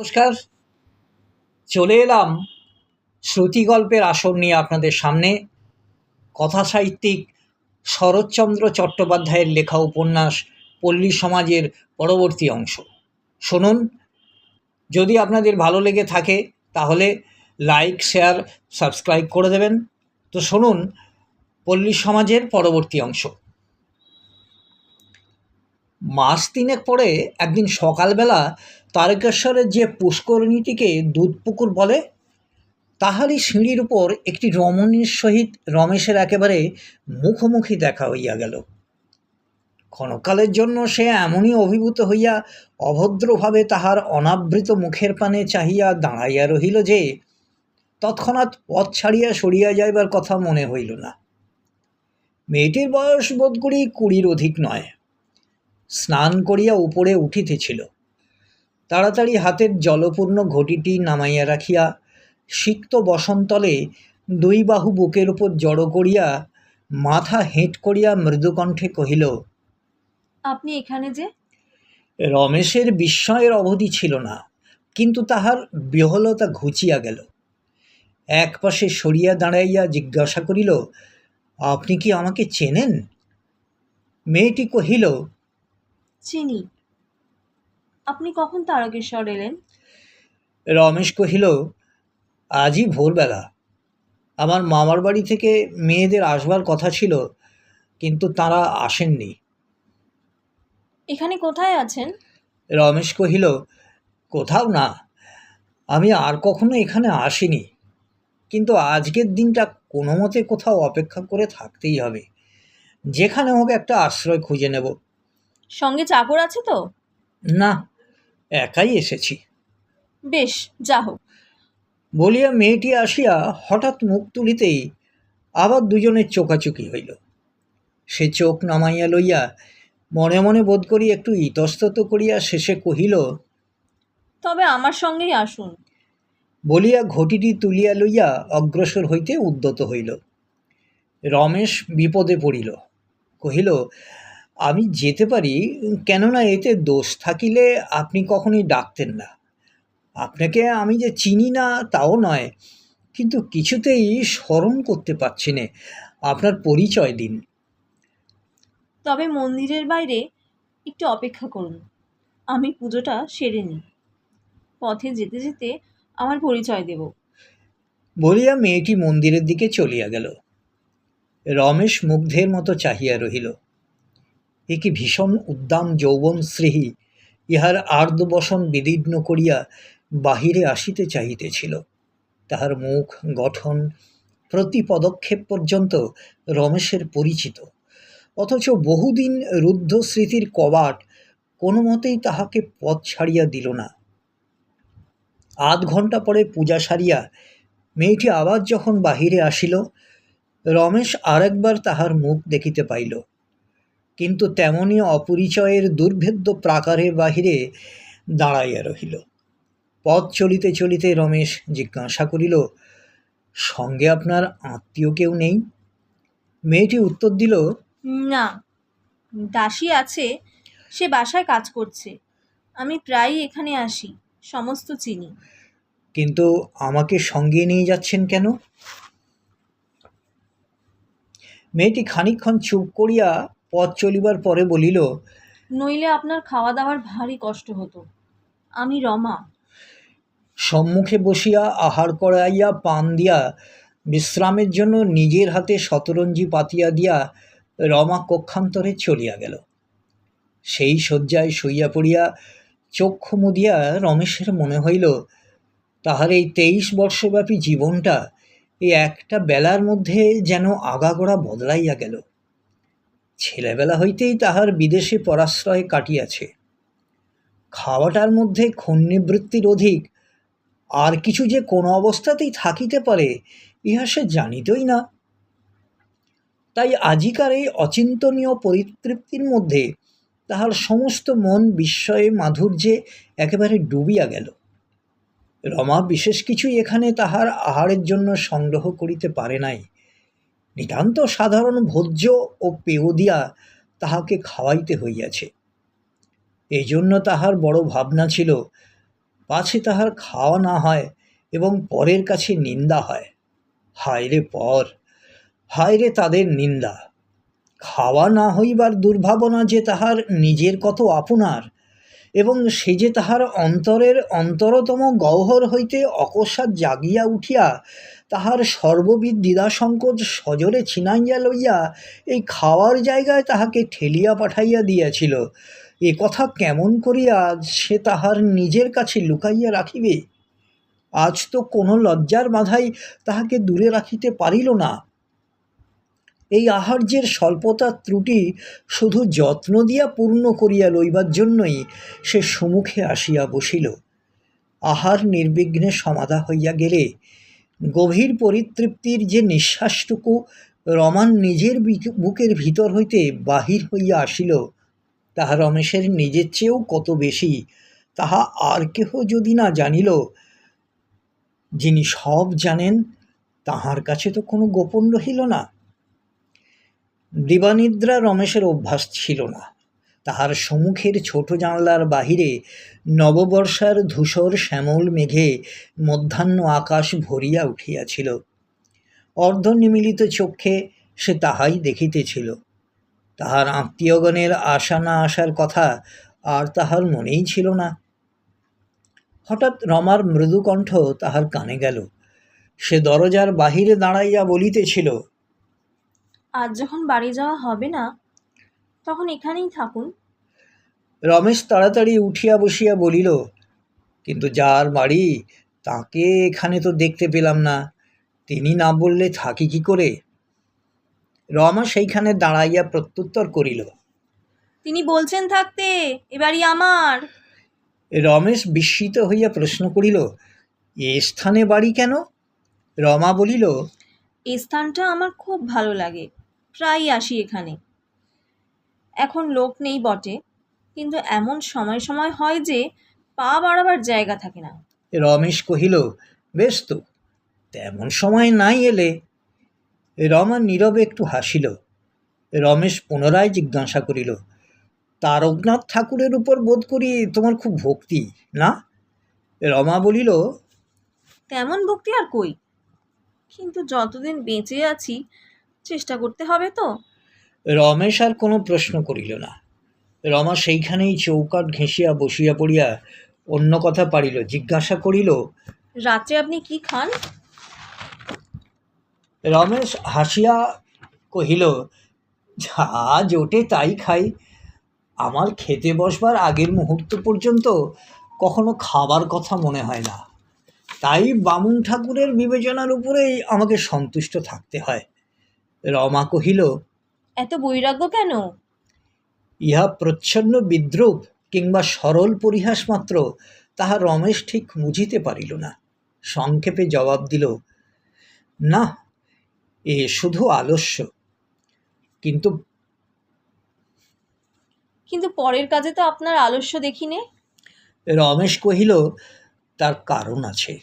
নমস্কার। চলে এলাম শ্রুতিগল্পের আসর নিয়ে আপনাদের সামনে। কথা সাহিত্যিক শরৎচন্দ্র চট্টোপাধ্যায়ের লেখা উপন্যাস পল্লী সমাজের পরবর্তী অংশ। শুনুন, যদি আপনাদের ভালো লেগে থাকে, তাহলে লাইক, শেয়ার, সাবস্ক্রাইব করে দেবেন। তো শুনুন, পল্লী সমাজের পরবর্তী অংশ। মাস তিনেক পরে একদিন সকালবেলা তারকেশ্বরের যে পুষ্করিণীটিকে দুধপুকুর বলে, তাহারই সিঁড়ির উপর একটি রমণীর সহিত রমেশের একেবারে মুখোমুখি দেখা হইয়া গেল। ক্ষণকালের জন্য সে এমনই অভিভূত হইয়া অভদ্রভাবে তাহার অনাবৃত মুখের পানে চাহিয়া দাঁড়াইয়া রহিল যে, তৎক্ষণাৎ পথ ছাড়িয়া সরিয়া যাইবার কথা মনে হইল না। মেয়েটির বয়স বোধ করি কুড়ির অধিক নয়। স্নান করিয়া উপরে উঠিতেছিল। তাড়াতাড়ি হাতের জলপূর্ণ ঘটিটি নামাইয়া রাখিয়া সিক্ত বসন্তলে দুই বাহু বুকের উপর জড়ো করিয়া মাথা হেঁট করিয়া মৃদুকণ্ঠে কহিল আপনি এখানে যে? রমেশের বিস্ময়ের অবধি ছিল না কিন্তু তাহার বিহলতা ঘুচিয়া গেল। এক পাশে সরিয়া দাঁড়াইয়া জিজ্ঞাসা করিল আপনি কি আমাকে চেনেন? মেয়েটি কহিল চিনি। আপনি কখন তারকেশ্বর এলেন? রমেশ কহিল আজই ভোরবেলা। আমার মামার বাড়ি থেকে মেয়েদের আসবার কথা ছিল কিন্তু তারা আসেননি। এখানে কোথায় আছেন? রমেশ কহিল কোথাও না। আমি আর কখনো এখানে আসিনি। কিন্তু আজকের দিনটা কোনো মতে কোথাও অপেক্ষা করে থাকতেই হবে। যেখানে হোক একটা আশ্রয় খুঁজে নেব। সঙ্গে চাকর আছে তো? না একাই এসেছি। বেশ যা হোক। বলিয়া মেয়েটি আসিয়া হঠাৎ মুখ তুলিতেই আবার দুজনের চোকাচুকি হইল। সে চোখ নামাইয়া লইয়া মনে মনে বোধ করি একটু ইতস্তত করিয়া শেষে কহিল তবে আমার সঙ্গেই আসুন। বলিয়া ঘটিটি তুলিয়া লইয়া অগ্রসর হইতে উদ্যত হইল। রমেশ বিপদে পড়িল। কহিল আমি যেতে পারি কেননা এতে দোষ থাকিলে আপনি কখনোই ডাকতেন না। আপনাকে আমি যে চিনি না তাও নয় কিন্তু কিছুতেই স্মরণ করতে পারছি না। আপনার পরিচয় দিন। তবে মন্দিরের বাইরে একটু অপেক্ষা করুন। আমি পুজোটা সেরে নিই। পথে যেতে যেতে আমার পরিচয় দেব। বলিয়া মেয়েটি মন্দিরের দিকে চলিয়া গেল। রমেশ মুগ্ধের মতো চাহিয়া রহিল। এ কি ভীষণ উদ্দাম যৌবন শ্রেহী ইহার আর্দ্রবসন বিদীর্ণ করিয়া বাহিরে আসিতে চাহিতেছিল। তাহার মুখ, গঠন প্রতি পদক্ষেপ পর্যন্ত রমেশের পরিচিত। অথচ বহুদিন রুদ্ধ স্মৃতির কবাট কোনো মতেই তাহাকে পথ ছাড়িয়া দিল না। আধ ঘণ্টা পরে পূজা সারিয়া মেয়েটি আবার যখন বাহিরে আসিল, রমেশ আরেকবার তাহার মুখ দেখিতে পাইল। কিন্তু তেমনি অপরিচয়ের দুর্ভেদ্য প্রাকারের বাহিরে দাঁড়াইয়া রহিল। পথ চলিতে চলিতে রমেশ জিজ্ঞাসা করিল সঙ্গে আপনার আত্মীয় কেউ নেই? মেয়েটি উত্তর দিল না দাসী আছে সে বাসায় কাজ করছে। আমি প্রায়ই এখানে আসি সমস্ত চিনি। কিন্তু আমাকে সঙ্গে নিয়ে যাচ্ছেন কেন? মেয়েটি খানিকক্ষণ চুপ করিয়া পথ চলিবার পরে বলিল নইলে আপনার খাওয়া দাওয়ার ভারী কষ্ট হতো। আমি রমা। সম্মুখে বসিয়া আহার করাইয়া পান দিয়া বিশ্রামের জন্য নিজের হাতে শতরঞ্জি পাতিয়া দিয়া রমা কক্ষান্তরে চলিয়া গেল। সেই শয্যায় শুইয়া পড়িয়া চক্ষু মুদিয়া রমেশের মনে হইল তাহার এই তেইশ বর্ষব্যাপী জীবনটা এই একটা বেলার মধ্যে যেন আগাগোড়া বদলাইয়া গেল। ছেলেবেলা হইতেই তাহার বিদেশে পরাশ্রয় কাটিয়াছে। খাওয়াটার মধ্যে খন্যবৃত্তির অধিক, আর কিছু যে কোনো অবস্থাতেই থাকিতে পারে, ইহা সে জানিতই না। তাই আজিকার এই অচিন্তনীয় পরিতৃপ্তির মধ্যে তাহার সমস্ত মন বিস্ময়ে মাধুর্যে একেবারে ডুবিয়া গেল। রমা বিশেষ কিছুই এখানে তাহার আহারের জন্য সংগ্রহ করিতে পারে নাই। নিতান্ত সাধারণ ভোজ্য ও পেয় দিয়া তাহাকে খাওয়াইতে হইয়াছে। এই জন্য তাহার বড় ভাবনা ছিল, পাছে তাহার খাওয়া না হয় এবং পরের কাছে নিন্দা হয়। হায় রে পর, হায় রে তাদের নিন্দা। খাওয়া না হইবার দুর্ভাবনা যে তাহার নিজের কত আপনার এবং সে যে তাহার অন্তরের অন্তরতম গহ্বর হইতে অকস্মাৎ জাগিয়া উঠিয়া তাহার সর্ববিধ দ্বিধাসংকোচ সজোরে ছিনাইয়া লইয়া এই খাওয়ার জায়গায় তাহাকে ঠেলিয়া পাঠাইয়া দিয়াছিল। এ কথা কেমন করিয়া সে তাহার নিজের কাছে লুকাইয়া রাখিবে? আজ তো কোনো লজ্জার বাধাই তাহাকে দূরে রাখিতে পারিল না। এই আহার্যের স্বল্পতার ত্রুটি শুধু যত্ন দিয়া পূর্ণ করিয়া লইবার জন্যই সে সম্মুখে আসিয়া বসিল। আহার নির্বিঘ্নে সমাধা হইয়া গেলে গভীর পরিতৃপ্তির যে নিঃশ্বাসটুকু রমান নিজের বুকের ভিতর হইতে বাহির হইয়া আসিল, তাহা রমেশের নিজের চেয়েও কত বেশি, তাহা আর কেহ যদি না জানিল, যিনি সব জানেন, তাহার কাছে তো কোনো গোপন রহিল না। দিবানিদ্রা রমেশের অভ্যাস ছিল না। তাহার সম্মুখের ছোট জানলার বাহিরে নববর্ষার ধূসর শ্যামল মেঘে মধ্যাহ্ন আকাশ ভরিয়া উঠিয়াছিল। অর্ধনিমিলিত চক্ষে সে তাহাই দেখিতেছিল। তাহার আত্মীয়গণের আসা না আসার কথা আর তাহার মনেই ছিল না। হঠাৎ রমার মৃদু কণ্ঠ তাহার কানে গেল। সে দরজার বাহিরে দাঁড়াইয়া বলিতেছিল আজ যখন বাড়ি যাওয়া হবে না তখন এখানেই থাকুন। রমেশ তাড়াতাড়ি উঠিয়া বসিয়া বলিল কিন্তু যার বাড়ি তাকে এখানে তো দেখতে পেলাম না। তিনি না বললে থাকি কি করে? রমা সেইখানে দাঁড়াইয়া প্রত্যুত্তর করিল তিনি বলছেন থাকতে এবারই আমার। রমেশ বিস্মিত হইয়া প্রশ্ন করিল এ স্থানে বাড়ি কেন? রমা বলিল এই স্থানটা আমার খুব ভালো লাগে। প্রায়ই আসি এখানে। এখন লোক নেই বটে কিন্তু এমন সময় সময় হয় যে পা বাড়াবার জায়গা থাকে না। রমেশ কহিল বেশ তো তেমন সময় নাই এলে। রমা নীরবে একটু হাসিল। রমেশ পুনরায় জিজ্ঞাসা করিল তারকনাথ ঠাকুরের উপর বোধ করি তোমার খুব ভক্তি না? রমা বলিল তেমন ভক্তি আর কই? কিন্তু যতদিন বেঁচে আছি চেষ্টা করতে হবে তো? রমেশ আর কোনো প্রশ্ন করিল না। রমা সেইখানেই চৌকাট ঘেঁষিয়া বসিয়া পড়িয়া অন্য কথা পারিল জিজ্ঞাসা করিল রাত্রে আপনি কি খান? রমেশ হাসিয়া কহিল যা জোটে তাই খাই। আমার খেতে বসবার আগের মুহূর্ত পর্যন্ত কখনো খাবার কথা মনে হয় না। তাই বামুন ঠাকুরের বিবেচনার উপরেই আমাকে সন্তুষ্ট থাকতে হয়। রমা কহিল এত বৈরাগ্য কেন? ইহা প্রচ্ছন্ন বিদ্রুপ কিংবা সরল পরিহাস মাত্র তাহা রমেশ ঠিক বুঝিতে পারিল না। সংক্ষেপে জবাব দিল না এ শুধু আলস্য। কিন্তু কিন্তু পরের কাজে তো আপনার আলস্য দেখি নে রমেশ কহিল তার কারণ আছে।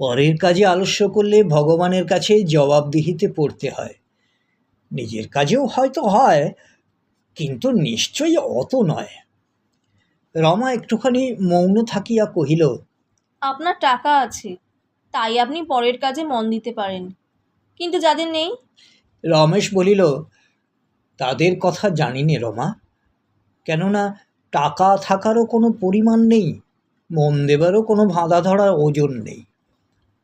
পরের কাজে আলস্য করলে ভগবানের কাছে জবাবদিহিতে পড়তে হয়। নিজের কাজেও হয়তো হয় কিন্তু নিশ্চয়ই অত নয়। রমা একটুখানি মৌন থাকিয়া কহিল আপনার টাকা আছে তাই আপনি পরের কাজে মন দিতে পারেন কিন্তু যাদের নেই? রমেশ বলিল তাদের কথা জানি নে রমা কেননা টাকা থাকারও কোনো পরিমাণ নেই মন দেবারও কোনো ভাঁধা ধরার ওজন নেই।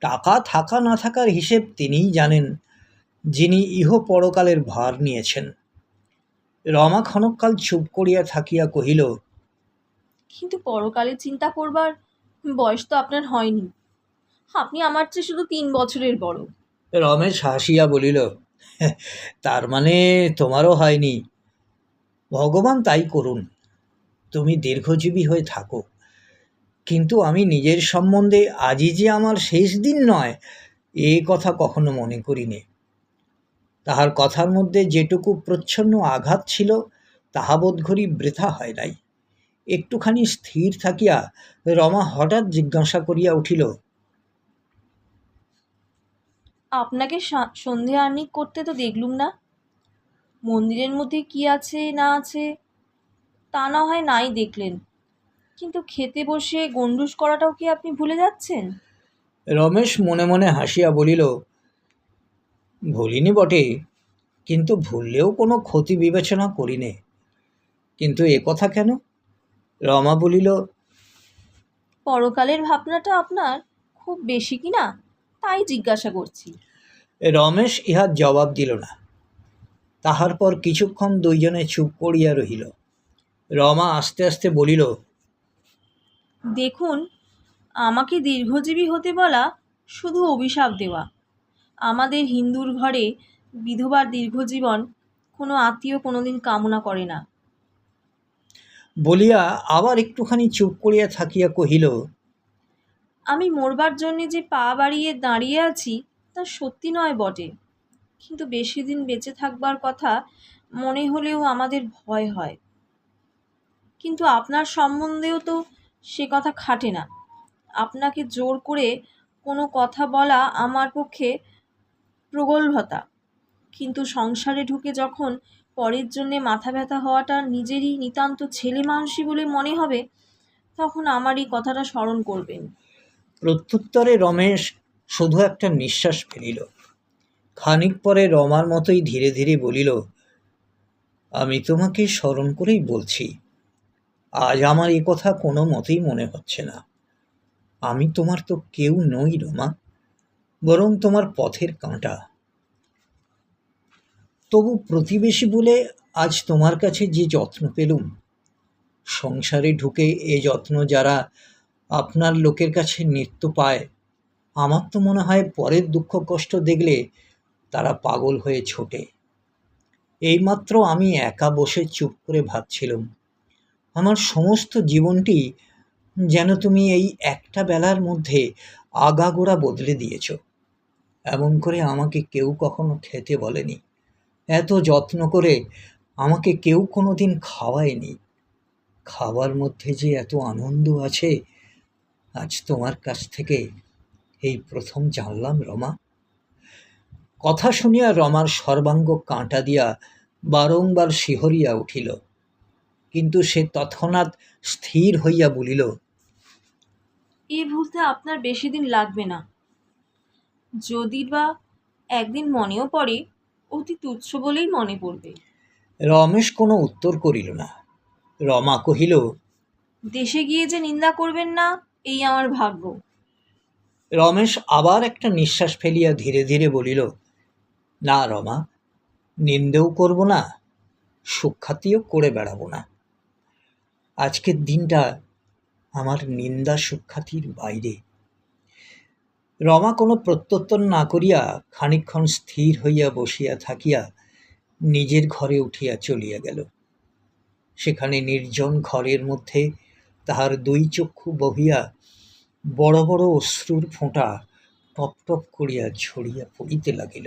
টাকা থাকা না থাকার হিসেব তিনিই জানেন যিনি ইহ পরকালের ভার নিয়েছেন। রমা ক্ষণকাল চুপ করিয়া থাকিয়া কহিল কিন্তু পরকালে চিন্তা করবার বয়স তো আপনার হয়নি। আপনি আমার চেয়ে শুধু তিন বছরের বড়। রমেশ হাসিয়া বলিল তার মানে তোমারও হয়নি। ভগবান তাই করুন তুমি দীর্ঘজীবী হয়ে থাকো। কিন্তু আমি নিজের সম্বন্ধে আজই যে আমার শেষ দিন নয় এ কথা কখনো মনে করিনি। তাহার কথার মধ্যে যেটুকু প্রচ্ছন্ন আঘাত ছিল তাহা বোধ করি বৃথা হয় নাই। একটুখানি স্থির থাকিয়া রমা হঠাৎ জিজ্ঞাসা করিয়া উঠিল আপনাকে সন্ধে আর্নিক করতে তো দেখলুম না। মন্দিরের মধ্যে কি আছে না আছে তা না হয় নাই দেখলেন। কিন্তু খেতে বসে গন্ডুস করাটাও কি আপনি ভুলে যাচ্ছেন? রমেশ মনে মনে হাসিয়া বলিল ভুলিনি বটে। কিন্তু ভুললেও কোনো ক্ষতি বিবেচনা করিনে। কিন্তু এ কথা কেন? রমা বলিল পরকালের ভাবনাটা আপনার খুব বেশি কি না তাই জিজ্ঞাসা করছি। রমেশ ইহার জবাব দিল না। তাহার পর কিছুক্ষণ দুইজনে চুপ করিয়া রহিল। রমা আস্তে আস্তে বলিল দেখুন আমাকে দীর্ঘজীবী হতে বলা শুধু অভিশাপ দেওয়া। আমাদের হিন্দুর ঘরে বিধবার দীর্ঘজীবন কোনো আত্মীয় কোনোদিন কামনা করে না। বলিয়া আবার একটুখানি চুপ করিয়া থাকিয়া কহিল আমি মরবার জন্যে যে পা বাড়িয়ে দাঁড়িয়ে আছি তা সত্যি নয় বটে। কিন্তু বেশি দিন বেঁচে থাকবার কথা মনে হলেও আমাদের ভয় হয়। কিন্তু আপনার সম্বন্ধেও তো সে কথা খাটে না। আপনাকে জোর করে কোনো কথা বলা আমার পক্ষে প্রগল্ভতা কিন্তু সংসারে ঢুকে যখন পরের জন্যে মাথা ব্যথা হওয়াটা নিজেরই নিতান্ত ছেলে মানুষই বলে মনে হবে, তখন আমার এই কথাটা স্মরণ করবেন। প্রত্যুত্তরে রমেশ শুধু একটা নিঃশ্বাস ফেলিল। খানিক পরে রমার মতোই ধীরে ধীরে বলিল, আমি তোমাকে স্মরণ করেই বলছি, আজ আমার এ কথা কোনো মতেই মনে হচ্ছে না। আমি তোমার তো কেউ নই রমা। বরং তোমার পথের কাঁটা। তবু প্রতিবেশী বলে আজ তোমার কাছে যে যত্ন পেলুম, সংসারে ঢুকে এ যত্ন যারা আপনার লোকের কাছে নিত্য পায়, আমার তো মনে হয় পরের দুঃখ কষ্ট দেখলে তারা পাগল হয়ে ছোটে। এইমাত্র আমি একা বসে চুপ করে ভাবছিলাম, আমার সমস্ত জীবনটি যেন তুমি এই একটা বেলার মধ্যে আগাগোড়া বদলে দিয়েছ। এমন করে আমাকে কেউ কখনো খেতে বলেনি। এত যত্ন করে আমাকে কেউ কোনো দিন খাওয়ায়নি। খাওয়ার মধ্যে যে এত আনন্দ আছে, আজ তোমার কাছ থেকে এই প্রথম জানলাম, রমা। কথা শুনিয়া রমার সর্বাঙ্গ কাঁটা দিয়া বারংবার শিহরিয়া উঠিল। কিন্তু সে তৎক্ষণাৎ স্থির হইয়া বলিল, এ ভুলতে আপনার বেশি দিন লাগবে না। যদি বা একদিন মনেও পড়ে অতি তুচ্ছ বলেই মনে পড়বে। রমেশ কোনো উত্তর করিল না। রমা কহিল দেশে গিয়ে যে নিন্দা করবেন না এই আমার ভাগ্য। রমেশ আবার একটা নিঃশ্বাস ফেলিয়া ধীরে ধীরে বলিল না রমা নিন্দেও করব না সুখ্যাতিও করে বেড়াবো না। আজকের দিনটা আমার নিন্দা সুখ্যাতির বাইরে। রমা কোনো প্রত্যুত্তর না করিয়া খানিকক্ষণ স্থির হইয়া বসিয়া থাকিয়া নিজের ঘরে উঠিয়া চলিয়া গেল। সেখানে নির্জন ঘরের মধ্যে তাহার দুই চক্ষু বহিয়া বড় বড় অশ্রুর ফোঁটা টপ টপ করিয়া ঝরিয়া পড়িতে লাগিল।